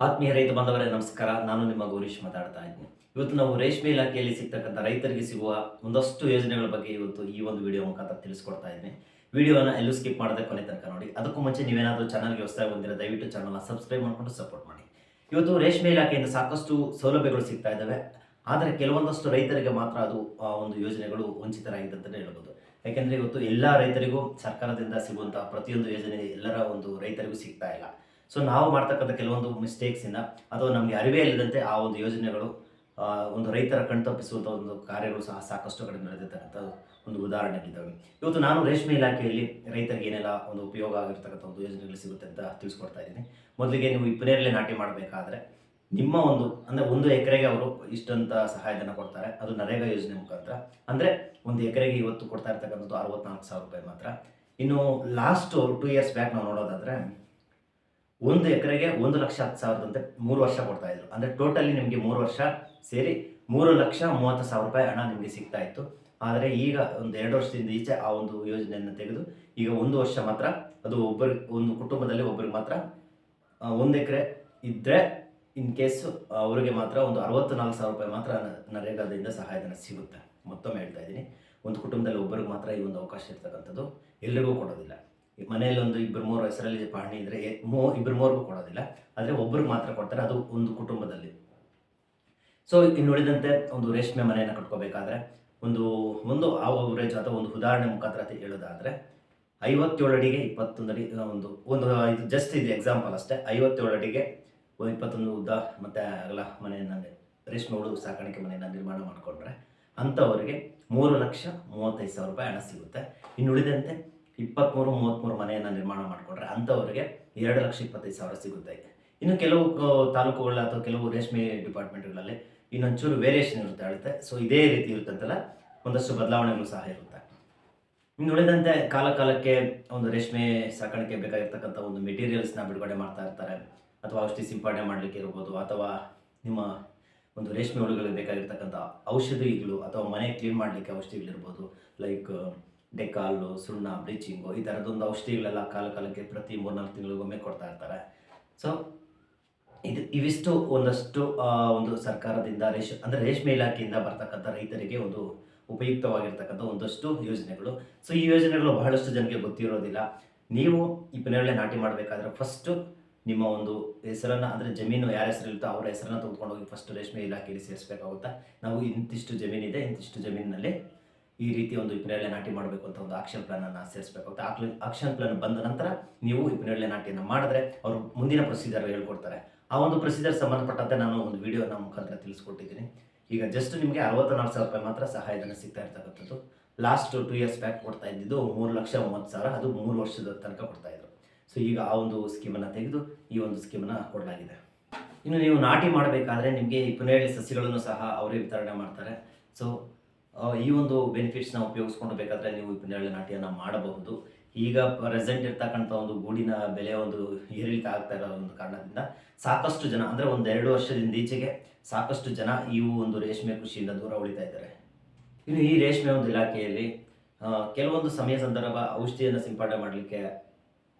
ಆತ್ಮೀಯ ರೈತ ಬಾಂಧವರೇ, ನಮಸ್ಕಾರ. ನಾನು ನಿಮ್ಮ ಗೌರೀಶ್ ಮಾತಾಡ್ತಾ ಇದ್ದೀನಿ. ಇವತ್ತು ನಾವು ರೇಷ್ಮೆ ಇಲಾಖೆಯಲ್ಲಿ ಸಿಗ್ತಕ್ಕಂಥ ರೈತರಿಗೆ ಸಿಗುವ ಒಂದಷ್ಟು ಯೋಜನೆಗಳ ಬಗ್ಗೆ ಇವತ್ತು ಈ ಒಂದು ವಿಡಿಯೋ ಮುಖಾಂತರ ತಿಳಿಸ್ಕೊಡ್ತಾ ಇದ್ದೀನಿ. ವಿಡಿಯೋನ ಎಲ್ಲೂ ಸ್ಕಿಪ್ ಮಾಡದೆ ಕೊನೆ ತನಕ ನೋಡಿ. ಅದಕ್ಕೂ ಮುಂಚೆ ನೀವೇನಾದರೂ ಚಾನಲ್ಗೆ ವ್ಯವಸ್ಥೆ ಬಂದಿರೋ ದಯವಿಟ್ಟು ಚಾನಲ್ನ ಸಬ್ಸ್ಕ್ರೈಬ್ ಮಾಡಿಕೊಂಡು ಸಪೋರ್ಟ್ ಮಾಡಿ. ಇವತ್ತು ರೇಷ್ಮೆ ಇಲಾಖೆಯಿಂದ ಸಾಕಷ್ಟು ಸೌಲಭ್ಯಗಳು ಸಿಗ್ತಾ ಇದ್ದಾವೆ. ಆದರೆ ಕೆಲವೊಂದಷ್ಟು ರೈತರಿಗೆ ಮಾತ್ರ ಅದು, ಆ, ಒಂದು ಯೋಜನೆಗಳು ವಂಚಿತರಾಗಿದೆ ಅಂತಲೇ ಹೇಳ್ಬೋದು. ಯಾಕೆಂದರೆ ಇವತ್ತು ಎಲ್ಲ ರೈತರಿಗೂ ಸರ್ಕಾರದಿಂದ ಸಿಗುವಂತಹ ಪ್ರತಿಯೊಂದು ಯೋಜನೆ ಎಲ್ಲರ ಒಂದು ರೈತರಿಗೂ ಸಿಗ್ತಾ ಇಲ್ಲ. ಸೊ ನಾವು ಮಾಡ್ತಕ್ಕಂಥ ಕೆಲವೊಂದು ಮಿಸ್ಟೇಕ್ಸಿಂದ ಅಥವಾ ನಮಗೆ ಅರಿವೇ ಇಲ್ಲದಂತೆ ಆ ಒಂದು ಯೋಜನೆಗಳು ಒಂದು ರೈತರ ಕಣ್ತಪ್ಪಿಸುವಂಥ ಒಂದು ಕಾರ್ಯಗಳು ಸಹ ಸಾಕಷ್ಟು ಕಡೆ ನಡೆದಿರ್ತಕ್ಕಂಥ ಒಂದು ಉದಾಹರಣೆಗಳಿದ್ದಾವೆ. ಇವತ್ತು ನಾನು ರೇಷ್ಮೆ ಇಲಾಖೆಯಲ್ಲಿ ರೈತರಿಗೆ ಏನೆಲ್ಲ ಒಂದು ಉಪಯೋಗ ಆಗಿರ್ತಕ್ಕಂಥ ಒಂದು ಯೋಜನೆಗಳು ಸಿಗುತ್ತೆ ಅಂತ ತಿಳಿಸ್ಕೊಡ್ತಾ ಇದ್ದೀನಿ. ಮೊದಲಿಗೆ ನೀವು ಇಬ್ಬನೇರಲ್ಲೇ ನಾಟಿ ಮಾಡಬೇಕಾದ್ರೆ ನಿಮ್ಮ ಒಂದು, ಅಂದರೆ ಒಂದು ಎಕರೆಗೆ ಅವರು ಇಷ್ಟಂತ ಸಹಾಯಧನ ಕೊಡ್ತಾರೆ. ಅದು ನರೇಗಾ ಯೋಜನೆ ಮುಖಾಂತರ. ಅಂದರೆ ಒಂದು ಎಕರೆಗೆ ಇವತ್ತು ಕೊಡ್ತಾ ಇರ್ತಕ್ಕಂಥದ್ದು ಅರವತ್ನಾಲ್ಕು ಸಾವಿರ ರೂಪಾಯಿ ಮಾತ್ರ. ಇನ್ನು ಲಾಸ್ಟ್ ಟೂ ಇಯರ್ಸ್ ಬ್ಯಾಕ್ ನಾವು ನೋಡೋದಾದರೆ ಒಂದು ಎಕರೆಗೆ ಒಂದು ಲಕ್ಷ ಹತ್ತು ಸಾವಿರದಂತೆ ಮೂರು ವರ್ಷ ಕೊಡ್ತಾ ಇದ್ರು. ಅಂದರೆ ಟೋಟಲಿ ನಿಮಗೆ ಮೂರು ವರ್ಷ ಸೇರಿ ಮೂರು ಲಕ್ಷ ಮೂವತ್ತು ಸಾವಿರ ರೂಪಾಯಿ ಹಣ ನಿಮಗೆ ಸಿಗ್ತಾ ಇತ್ತು. ಆದರೆ ಈಗ ಒಂದು ಎರಡು ವರ್ಷದಿಂದ ಈಚೆ ಆ ಒಂದು ಯೋಜನೆಯನ್ನು ತೆಗೆದು ಈಗ ಒಂದು ವರ್ಷ ಮಾತ್ರ ಅದು ಒಬ್ಬರಿಗೆ ಒಂದು ಕುಟುಂಬದಲ್ಲಿ ಒಬ್ಬರಿಗೆ ಮಾತ್ರ ಒಂದು ಎಕರೆ ಇದ್ದರೆ ಇನ್ ಕೇಸ್ ಅವರಿಗೆ ಮಾತ್ರ ಒಂದು ಅರವತ್ತು ನಾಲ್ಕು ಸಾವಿರ ರೂಪಾಯಿ ಮಾತ್ರ ನರೇಗಾದಿಂದ ಸಹಾಯಧನ ಸಿಗುತ್ತೆ. ಮತ್ತೊಮ್ಮೆ ಹೇಳ್ತಾ ಇದ್ದೀನಿ, ಒಂದು ಕುಟುಂಬದಲ್ಲಿ ಒಬ್ಬರಿಗೆ ಮಾತ್ರ ಈ ಒಂದು ಅವಕಾಶ ಇರ್ತಕ್ಕಂಥದ್ದು ಎಲ್ಲರಿಗೂ ಕೊಡೋದಿಲ್ಲ. ಈ ಮನೆಯಲ್ಲಿ ಒಂದು ಇಬ್ಬರು ಮೂರು ಹೆಸರಲ್ಲಿ ಪಹಣಿ ಇದ್ದರೆ ಮೂ ಇಬ್ಬರು ಮೂರಿಗೂ ಕೊಡೋದಿಲ್ಲ. ಆದರೆ ಒಬ್ಬರು ಮಾತ್ರ ಕೊಡ್ತಾರೆ, ಅದು ಒಂದು ಕುಟುಂಬದಲ್ಲಿ. ಸೊ ಇನ್ನು ಉಳಿದಂತೆ ಒಂದು ರೇಷ್ಮೆ ಮನೆಯನ್ನು ಕಟ್ಕೋಬೇಕಾದ್ರೆ, ಒಂದು ಒಂದು ಅವರೇಜ್ ಅಥವಾ ಒಂದು ಉದಾಹರಣೆ ಮುಖಾಂತರ ಹೇಳೋದಾದರೆ, ಐವತ್ತೇಳು ಅಡಿಗೆ ಇಪ್ಪತ್ತೊಂದು ಅಡಿ ಒಂದು ಒಂದು ಇದು ಜಸ್ಟ್ ಇದು ಎಕ್ಸಾಂಪಲ್ ಅಷ್ಟೇ. ಐವತ್ತೇಳು ಅಡಿಗೆ ಇಪ್ಪತ್ತೊಂದು ಉದ್ದ, ಮತ್ತು ಅಗಲ ಮನೆಯನ್ನು, ರೇಷ್ಮೆ ಹುಳು ಸಾಕಾಣಿಕೆ ಮನೆಯನ್ನು ನಿರ್ಮಾಣ ಮಾಡಿಕೊಂಡ್ರೆ, ಅಂಥವರಿಗೆ ಮೂರು ಲಕ್ಷ ಮೂವತ್ತೈದು ಸಾವಿರ ರೂಪಾಯಿ ಹಣ ಸಿಗುತ್ತೆ. ಇನ್ನು ಉಳಿದಂತೆ ಇಪ್ಪತ್ತ್ಮೂರು ಮೂವತ್ತ್ಮೂರು ಮನೆಯನ್ನು ನಿರ್ಮಾಣ ಮಾಡಿಕೊಂಡ್ರೆ ಅಂಥವರಿಗೆ ಎರಡು ಲಕ್ಷ ಇಪ್ಪತ್ತೈದು ಸಾವಿರ ಸಿಗುತ್ತೆ. ಇನ್ನು ಕೆಲವು ತಾಲೂಕುಗಳ ಅಥವಾ ಕೆಲವು ರೇಷ್ಮೆ ಡಿಪಾರ್ಟ್ಮೆಂಟ್ಗಳಲ್ಲಿ ಇನ್ನೊಂಚೂರು ವೇರಿಯೇಷನ್ ಇರುತ್ತೆ ಅಳುತ್ತೆ ಸೊ ಇದೇ ರೀತಿ ಇರುತ್ತಂತಲ್ಲ, ಒಂದಷ್ಟು ಬದಲಾವಣೆಗಳು ಸಹ ಇರುತ್ತೆ. ಇನ್ನು ಉಳಿದಂತೆ ಕಾಲ ಕಾಲಕ್ಕೆ ಒಂದು ರೇಷ್ಮೆ ಸಾಕಾಣಿಕೆ ಬೇಕಾಗಿರ್ತಕ್ಕಂಥ ಒಂದು ಮೆಟೀರಿಯಲ್ಸ್ನ ಬಿಡುಗಡೆ ಮಾಡ್ತಾ ಇರ್ತಾರೆ. ಅಥವಾ ಔಷಧಿ ಸಿಂಪಡಣೆ ಮಾಡಲಿಕ್ಕೆ ಇರ್ಬೋದು, ಅಥವಾ ನಿಮ್ಮ ಒಂದು ರೇಷ್ಮೆ ಹುಳುಗಳಿಗೆ ಬೇಕಾಗಿರ್ತಕ್ಕಂಥ ಔಷಧಿಗಳು ಅಥವಾ ಮನೆ ಕ್ಲೀನ್ ಮಾಡಲಿಕ್ಕೆ ಔಷಧಿಗಳಿರ್ಬೋದು ಲೈಕ್ ಡೆಕಾಲು, ಸುಣ್ಣ, ಬ್ಲೀಚಿಂಗು ಈ ಥರದೊಂದು ಔಷಧಿಗಳೆಲ್ಲ ಕಾಲ ಕಾಲಕ್ಕೆ ಪ್ರತಿ ಮೂರ್ನಾಲ್ಕು ತಿಂಗಳಿಗೊಮ್ಮೆ ಕೊಡ್ತಾ ಇರ್ತಾರೆ. ಸೊ ಇದು ಇವಿಷ್ಟು ಒಂದಷ್ಟು ಒಂದು ಸರ್ಕಾರದಿಂದ ರೇಷ್, ಅಂದರೆ ರೇಷ್ಮೆ ಇಲಾಖೆಯಿಂದ ಬರ್ತಕ್ಕಂಥ ರೈತರಿಗೆ ಒಂದು ಉಪಯುಕ್ತವಾಗಿರ್ತಕ್ಕಂಥ ಒಂದಷ್ಟು ಯೋಜನೆಗಳು. ಸೊ ಈ ಯೋಜನೆಗಳು ಬಹಳಷ್ಟು ಜನಕ್ಕೆ ಗೊತ್ತಿರೋದಿಲ್ಲ. ನೀವು ಈ ಪುನರ್ಳೆ ನಾಟಿ ಮಾಡಬೇಕಾದ್ರೆ ಫಸ್ಟು ನಿಮ್ಮ ಒಂದು ಹೆಸರನ್ನು, ಅಂದರೆ ಜಮೀನು ಯಾರ ಹೆಸರಿರುತ್ತೋ ಅವರ ಹೆಸರನ್ನು ತೆಗೆದುಕೊಂಡು ಹೋಗಿ ಫಸ್ಟ್ ರೇಷ್ಮೆ ಇಲಾಖೆಯಲ್ಲಿ ಸೇರಿಸಬೇಕಾಗುತ್ತಾ? ನಾವು ಇಂತಿಷ್ಟು ಜಮೀನಿದೆ, ಇಂತಿಷ್ಟು ಜಮೀನಿನಲ್ಲಿ ಈ ರೀತಿ ಒಂದು ಇಪ್ಪನೇಳೆ ನಾಟಿ ಮಾಡಬೇಕು ಅಂತ ಒಂದು ಆಕ್ಷನ್ ಪ್ಲಾನನ್ನು ಸೇರಿಸಬೇಕಾಗುತ್ತೆ ಆಕ್ಲ ಆಕ್ಷನ್ ಪ್ಲಾನ್ ಬಂದ ನಂತರ ನೀವು ಇಪ್ಪನೇಳೆ ನಾಟಿಯನ್ನು ಮಾಡಿದ್ರೆ ಅವರು ಮುಂದಿನ ಪ್ರೊಸೀಜರ್ ಹೇಳ್ಕೊಡ್ತಾರೆ. ಆ ಒಂದು ಪ್ರೊಸೀಜರ್ ಸಂಬಂಧಪಟ್ಟಂತೆ ನಾನು ಒಂದು ವಿಡಿಯೋನ ಮುಖಾಂತರ ತಿಳಿಸ್ಕೊಟ್ಟಿದ್ದೀನಿ. ಈಗ ಜಸ್ಟ್ ನಿಮಗೆ ಅರವತ್ತ ನಾಲ್ಕು ಸಾವಿರ ರೂಪಾಯಿ ಮಾತ್ರ ಸಹಾಯಧನ ಸಿಗ್ತಾ ಇರ್ತಕ್ಕಂಥದ್ದು. ಲಾಸ್ಟ್ ಟೂ ಇಯರ್ಸ್ ಬ್ಯಾಕ್ ಕೊಡ್ತಾ ಇದ್ದಿದ್ದು ಮೂರು ಲಕ್ಷ ಮೂವತ್ತು ಸಾವಿರ, ಅದು ಮೂರು ವರ್ಷದ ತನಕ ಕೊಡ್ತಾ ಇದ್ರು. ಸೊ ಈಗ ಆ ಒಂದು ಸ್ಕೀಮನ್ನು ತೆಗೆದು ಈ ಒಂದು ಸ್ಕೀಮನ್ನು ಕೊಡಲಾಗಿದೆ. ಇನ್ನು ನೀವು ನಾಟಿ ಮಾಡಬೇಕಾದ್ರೆ ನಿಮಗೆ ಈ ಸಸಿಗಳನ್ನು ಸಹ ಅವರೇ ವಿತರಣೆ ಮಾಡ್ತಾರೆ. ಸೊ ಈ ಒಂದು ಬೆನಿಫಿಟ್ಸ್ನ ಉಪಯೋಗಿಸ್ಕೊಂಡು ಬೇಕಾದರೆ ನೀವು ಈ ಪುನರೇಳಿ ನಾಟಿಯನ್ನು ಮಾಡಬಹುದು. ಈಗ ಪ್ರೆಸೆಂಟ್ ಇರ್ತಕ್ಕಂಥ ಒಂದು ಗೂಡಿನ ಬೆಲೆ ಒಂದು ಏರಿಳಿತ ಆಗ್ತಾ ಇರೋ ಒಂದು ಕಾರಣದಿಂದ ಸಾಕಷ್ಟು ಜನ, ಅಂದರೆ ಒಂದು ಎರಡು ವರ್ಷದಿಂದ ಈಚೆಗೆ ಸಾಕಷ್ಟು ಜನ ಈ ಒಂದು ರೇಷ್ಮೆ ಕೃಷಿಯಿಂದ ದೂರ ಉಳಿತಾ ಇದ್ದಾರೆ. ಇನ್ನು ಈ ರೇಷ್ಮೆ ಒಂದು ಇಲಾಖೆಯಲ್ಲಿ ಕೆಲವೊಂದು ಸಮಯ ಸಂದರ್ಭ ಔಷಧಿಯನ್ನು ಸಿಂಪಡಣೆ ಮಾಡಲಿಕ್ಕೆ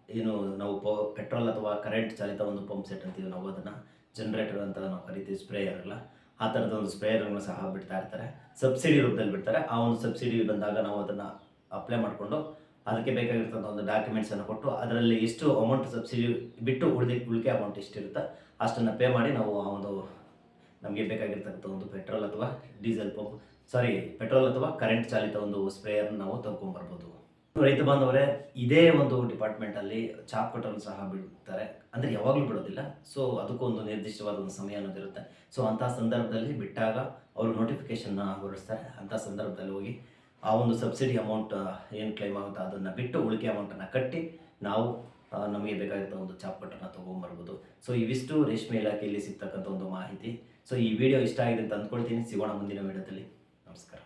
ಏನು ನಾವು ಪ ಪೆಟ್ರೋಲ್ ಅಥವಾ ಕರೆಂಟ್ ಚಾಲಿತ ಒಂದು ಪಂಪ್ ಸೆಟ್ ಅಂತೀವಿ ನಾವು ಅದನ್ನು ಜನರೇಟರ್ ಅಂತ ನಾವು ಕರಿತೀವಿ ಸ್ಪ್ರೇಯರ್ ಎಲ್ಲ ಆ ಥರದ ಒಂದು ಸ್ಪ್ರೇಯರ್ಗಳನ್ನ ಸಹ ಬಿಡ್ತಾ ಇರ್ತಾರೆ. ಸಬ್ಸಿಡಿ ರೂಪದಲ್ಲಿ ಬಿಡ್ತಾರೆ. ಆ ಒಂದು ಸಬ್ಸಿಡಿ ಬಂದಾಗ ನಾವು ಅದನ್ನು ಅಪ್ಲೈ ಮಾಡಿಕೊಂಡು ಅದಕ್ಕೆ ಬೇಕಾಗಿರ್ತಕ್ಕಂಥ ಒಂದು ಡಾಕ್ಯುಮೆಂಟ್ಸನ್ನು ಕೊಟ್ಟು ಅದರಲ್ಲಿ ಎಷ್ಟು ಅಮೌಂಟ್ ಸಬ್ಸಿಡಿ ಬಿಟ್ಟು ಉಳಿದ, ಉಳಿಕೆ ಅಮೌಂಟ್ ಎಷ್ಟಿರುತ್ತೆ ಅಷ್ಟನ್ನು ಪೇ ಮಾಡಿ ನಾವು ಆ ಒಂದು ನಮಗೆ ಬೇಕಾಗಿರ್ತಕ್ಕಂಥ ಒಂದು ಪೆಟ್ರೋಲ್ ಅಥವಾ ಡೀಸೆಲ್ ಪಂಪ್ ಸಾರಿ ಪೆಟ್ರೋಲ್ ಅಥವಾ ಕರೆಂಟ್ ಚಾಲಿತ ಒಂದು ಸ್ಪ್ರೇಯರ್ನ ನಾವು ತಗೊಂಡ್ಬರ್ಬೋದು ರೈತ ಬಾಂಧವರೇ, ಇದೇ ಒಂದು ಡಿಪಾರ್ಟ್ಮೆಂಟಲ್ಲಿ ಚಾಪ್ ಕಟ್ಟಲು ಸಹ ಬಿಡ್ತಾರೆ. ಅಂದರೆ ಯಾವಾಗಲೂ ಬಿಡೋದಿಲ್ಲ. ಸೊ ಅದಕ್ಕೊಂದು ನಿರ್ದಿಷ್ಟವಾದ ಒಂದು ಸಮಯ ಅನ್ನೋದಿರುತ್ತೆ. ಸೊ ಅಂಥ ಸಂದರ್ಭದಲ್ಲಿ ಬಿಟ್ಟಾಗ ಅವರು ನೋಟಿಫಿಕೇಶನ್ನ ಹೊರಡಿಸ್ತಾರೆ. ಅಂಥ ಸಂದರ್ಭದಲ್ಲಿ ಹೋಗಿ ಆ ಒಂದು ಸಬ್ಸಿಡಿ ಅಮೌಂಟ್ ಏನು ಕ್ಲೈಮ್ ಆಗುತ್ತೋ ಅದನ್ನು ಬಿಟ್ಟು ಉಳಿಕೆ ಅಮೌಂಟನ್ನು ಕಟ್ಟಿ ನಾವು ನಮಗೆ ಬೇಕಾಗಿರೋ ಒಂದು ಚಾಪ್ಕಟ್ಟನ್ನು ತೊಗೊಂಬರ್ಬೋದು. ಸೊ ಇವಿಷ್ಟು ರೇಷ್ಮೆ ಇಲಾಖೆಯಲ್ಲಿ ಸಿಗ್ತಕ್ಕಂಥ ಒಂದು ಮಾಹಿತಿ. ಸೊ ಈ ವಿಡಿಯೋ ಇಷ್ಟ ಆಗಿದೆ ಅಂತ ಅಂದ್ಕೊಳ್ತೀನಿ. ಸಿಗೋಣ ಮುಂದಿನ ವಿಡಿಯೋದಲ್ಲಿ. ನಮಸ್ಕಾರ.